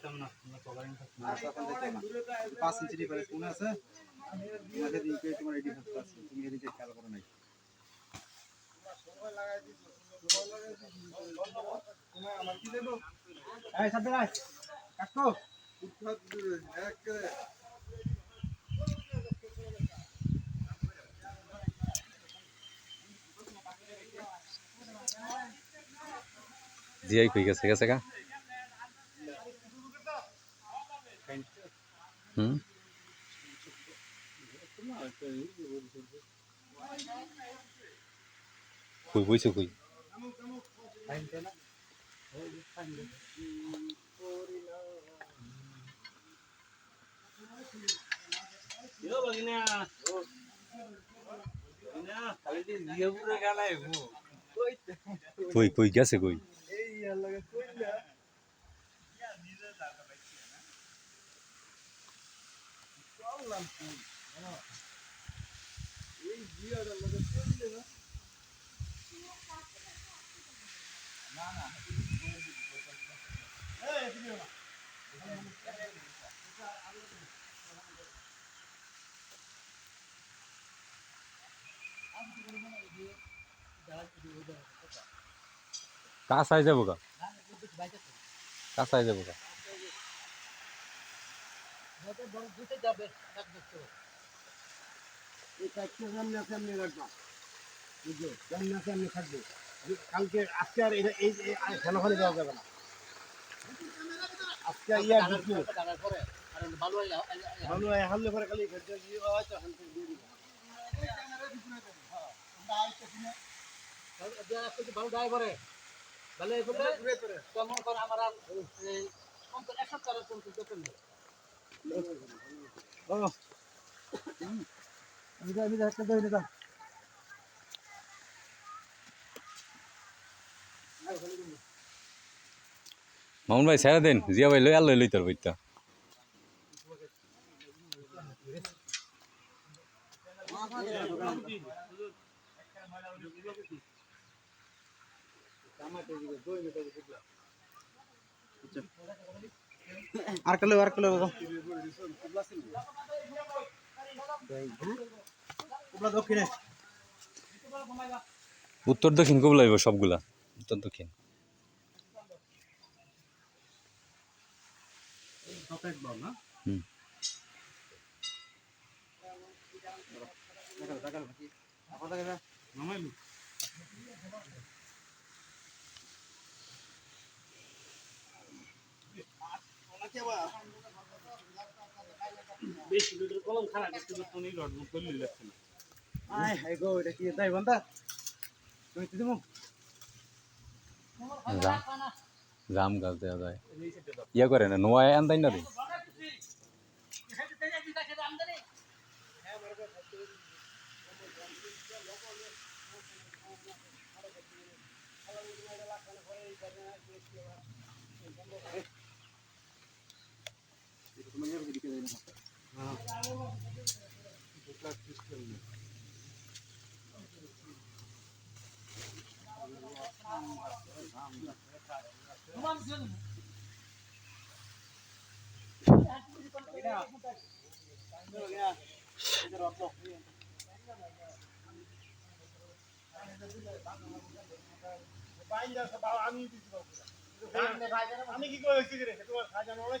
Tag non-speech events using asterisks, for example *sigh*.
পাইতাম না কভারিং থাকতাম না তখন দেখো না পাঁচ ইঞ্চি ডিফারেন্স মনে আছে। তোমাকে তোমার এই ডিফারেন্স আছে। তুমি এদিকে খেয়াল করো নাই। এই সাথে রাখ কাকু জিয়াই কই গেছে গেছে গা? Hmm? Khuy với sự khuy. Yo bagina. Bagina, kali dia dia pura kalai. Khuy khuy kya se khuy? বাগিনা বাগিনা খালি দি জিয়াপুরে গালাই গো কই কই গেছে কই কাঁসায় যাব গা। কাঁসায় যাব গা। এই চারটে সামনে সামনে রাখবা। বুঝলো সামনে সামনে থাকবে। কালকে আজকে আর এটা- এই খেলাখালি দেওয়া যাবে না। আজকে ইয়ার ঢুকলো ভালো হয় হামলে করে খালি ঘর দিয়ে দিয়ে হয়তো হান করে দিয়ে দিবে ভালো ড্রাইভারে ভালো আমার আর এক সপ্তাহের কিছু করতে নেই ও আমি তো আমি তো একটা মামুন ভাই ছেড়ে দেন। জিয়া ভাই লই আর লই লই তোর বইতা আর কালে আর কালে কুবলা উত্তর দক্ষিণ কব লাগবে সবগুলা উত্তর দক্ষিণ। হুম। দেখা বেশি লিটার কলম খারাপ তো তুমি রড করলি লাগছে না। আয় হাই গো এটা কি তাই বন্ধা? তুমি দিমু? জাম গাছ দেওয়া যায়। ইয়া করে না নোয়ায় আনতাই না রে? দেই *laughs* না আমি কি করেছি রে? তোমার খাজানা অনেক